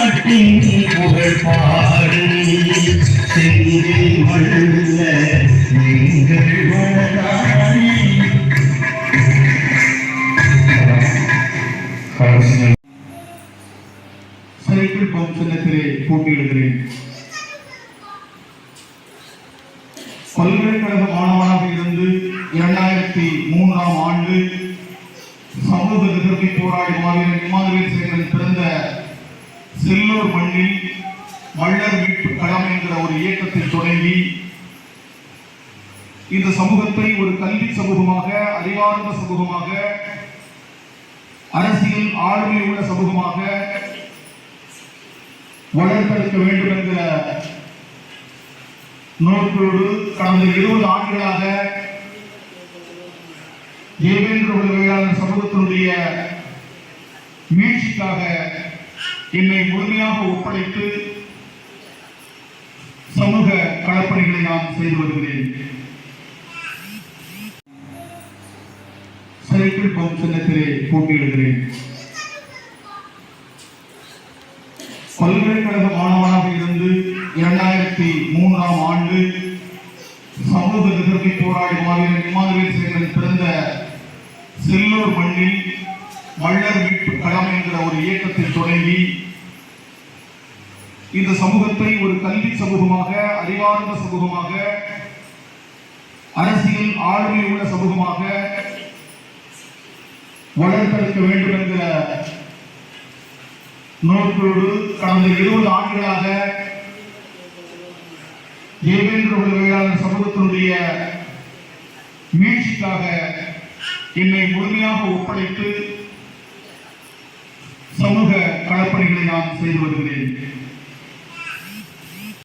நாட்டின் புகழ் பாடும் செந்தில் சைக்கிள் பம்ப் போட்டியிடுகிறேன் பல்கலைக்கழக மாணவனாக இருந்து இரண்டாயிரத்தி மூன்றாம் ஆண்டு சமூக எதிர்ப்பை போராடி மாவீரன் இமானுவேல் சேகரன் பிறந்த செல்லூர் மண்ணில் மள்ளர் மீட்பு களம் என்கிற ஒரு இயக்கத்தை தொடங்கி இந்த சமூகத்தை ஒரு கல்வி சமூகமாக அறிவார்ந்த சமூகமாக அரசியல் ஆளுமை உள்ள சமூகமாக வளர்த்தெடுக்க வேண்டும் என்கிற நோக்கோடு கடந்த இருபது ஆண்டுகளாக தேவேந்திர உதவியாளர் சமூகத்தினுடைய மீட்சிக்காக என்னை முழுமையாக ஒப்படைத்து சமூக களப்பணிகளை நான் செய்து வருகிறேன். சைக்கிள் பம்ப் சின்னத்திலே போட்டியிடுகிறேன். பல்கலைக்கழக மாணவனாக இருந்து இரண்டாயிரத்தி மூன்றாம் ஆண்டு சமூக எதிர்ப்பை போராடி மாவீரன் இமானுவேல் சேகரன் பிறந்த செல்லூர் மண்ணில் மன்னர் மீட்பு களம் என்கிற ஒரு இயக்கத்தை தொடங்கி இந்த சமூகத்தை ஒரு கல்வி சமூகமாக அறிவார்ந்த சமூகமாக அரசியல் ஆளுமை உள்ள சமூகமாக வளர்த்தெடுக்க வேண்டும் என்கிற நோக்கோடு கடந்த இருபது ஆண்டுகளாக தேவேந்திர உலகையாளர் சமூகத்தினுடைய மீட்சிக்காக என்னை முழுமையாக ஒப்படைத்து சமூக களப்பணிகளை நான் செய்து வருகிறேன்.